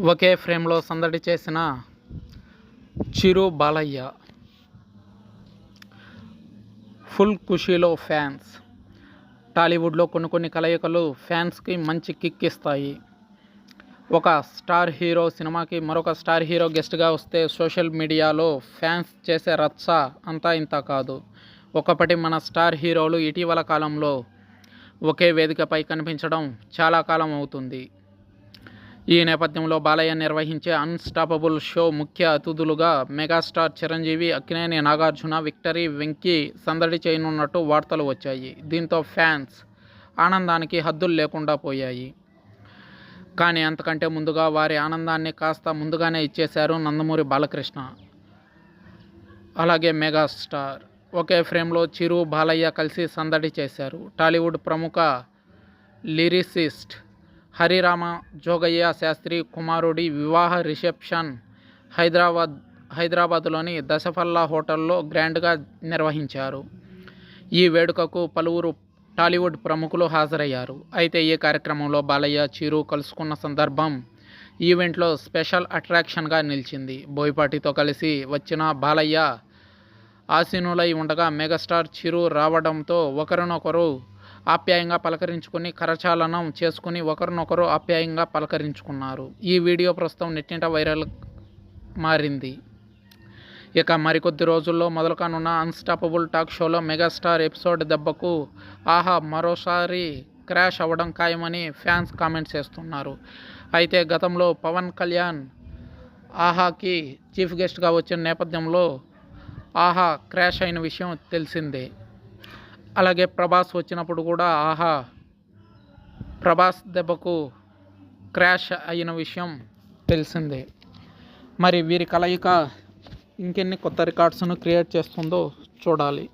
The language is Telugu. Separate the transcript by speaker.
Speaker 1: ఒకే ఫ్రేమ్లో సందడి చేసిన చిరు బాలయ్య. ఫుల్ ఖుషీలో ఫ్యాన్స్. టాలీవుడ్లో కొన్ని కొన్ని కలయికలు ఫ్యాన్స్కి మంచి కిక్ ఇస్తాయి. ఒక స్టార్ హీరో సినిమాకి మరొక స్టార్ హీరో గెస్ట్గా వస్తే సోషల్ మీడియాలో ఫ్యాన్స్ చేసే రచ్చ అంతా ఇంత కాదు. ఒకప్పటి మన స్టార్ హీరోలు ఇటీవల కాలంలో ఒకే వేదికపై కనిపించడం చాలా కాలం అవుతుంది. ఈ నేపథ్యంలో బాలయ్య నిర్వహించే అన్స్టాపబుల్ షో ముఖ్య అతిథులుగా మెగాస్టార్ చిరంజీవి అక్కినేని నాగార్జున విక్టరీ వెంకీ సందడి చేయనున్నట్టు వార్తలు వచ్చాయి. దీంతో ఫ్యాన్స్ ఆనందానికి హద్దులు లేకుండా పోయాయి. కానీ అంతకంటే ముందుగా వారి ఆనందాన్ని కాస్త ముందుగానే ఇచ్చేశారు నందమూరి బాలకృష్ణ. అలాగే మెగాస్టార్ ఒకే ఫ్రేమ్లో చిరు బాలయ్య కలిసి సందడి చేశారు. టాలీవుడ్ ప్రముఖ లిరిసిస్ట్ హరిరామ జోగయ్య శాస్త్రి కుమారుడి వివాహ రిసెప్షన్ హైదరాబాద్ హైదరాబాద్లోని దశఫల్లా హోటల్లో గ్రాండ్గా నిర్వహించారు. ఈ వేడుకకు పలువురు టాలీవుడ్ ప్రముఖులు హాజరయ్యారు. అయితే ఈ కార్యక్రమంలో బాలయ్య చిరు కలుసుకున్న సందర్భం ఈవెంట్లో స్పెషల్ అట్రాక్షన్గా నిలిచింది. బోయపాటితో కలిసి వచ్చిన బాలయ్య ఆసీనులై ఉండగా మెగాస్టార్ చిరు రావడంతో ఒకరినొకరు ఆప్యాయంగా పలకరించుకుని కరచాలనం చేసుకుని ఒకరినొకరు ఆప్యాయంగా పలకరించుకున్నారు. ఈ వీడియో ప్రస్తుతం నెట్టింట వైరల్ మారింది. ఇక మరికొద్ది రోజుల్లో మొదలు కానున్న అన్స్టాపబుల్ టాక్ షోలో మెగాస్టార్ ఎపిసోడ్ దెబ్బకు ఆహా మరోసారి క్రాష్ అవ్వడం ఖాయమని ఫ్యాన్స్ కామెంట్స్ చేస్తున్నారు. అయితే గతంలో పవన్ కళ్యాణ్ ఆహాకి చీఫ్ గెస్ట్గా వచ్చిన నేపథ్యంలో ఆహా క్రాష్ అయిన విషయం తెలిసిందే. అలాగే ప్రభాస్ వచ్చినప్పుడు కూడా ఆహా ప్రభాస్ దెబ్బకు క్రాష్ అయిన విషయం తెలిసిందే. మరి వీరి కలయిక ఇంకెన్ని కొత్త రికార్డ్స్ను క్రియేట్ చేస్తుందో చూడాలి.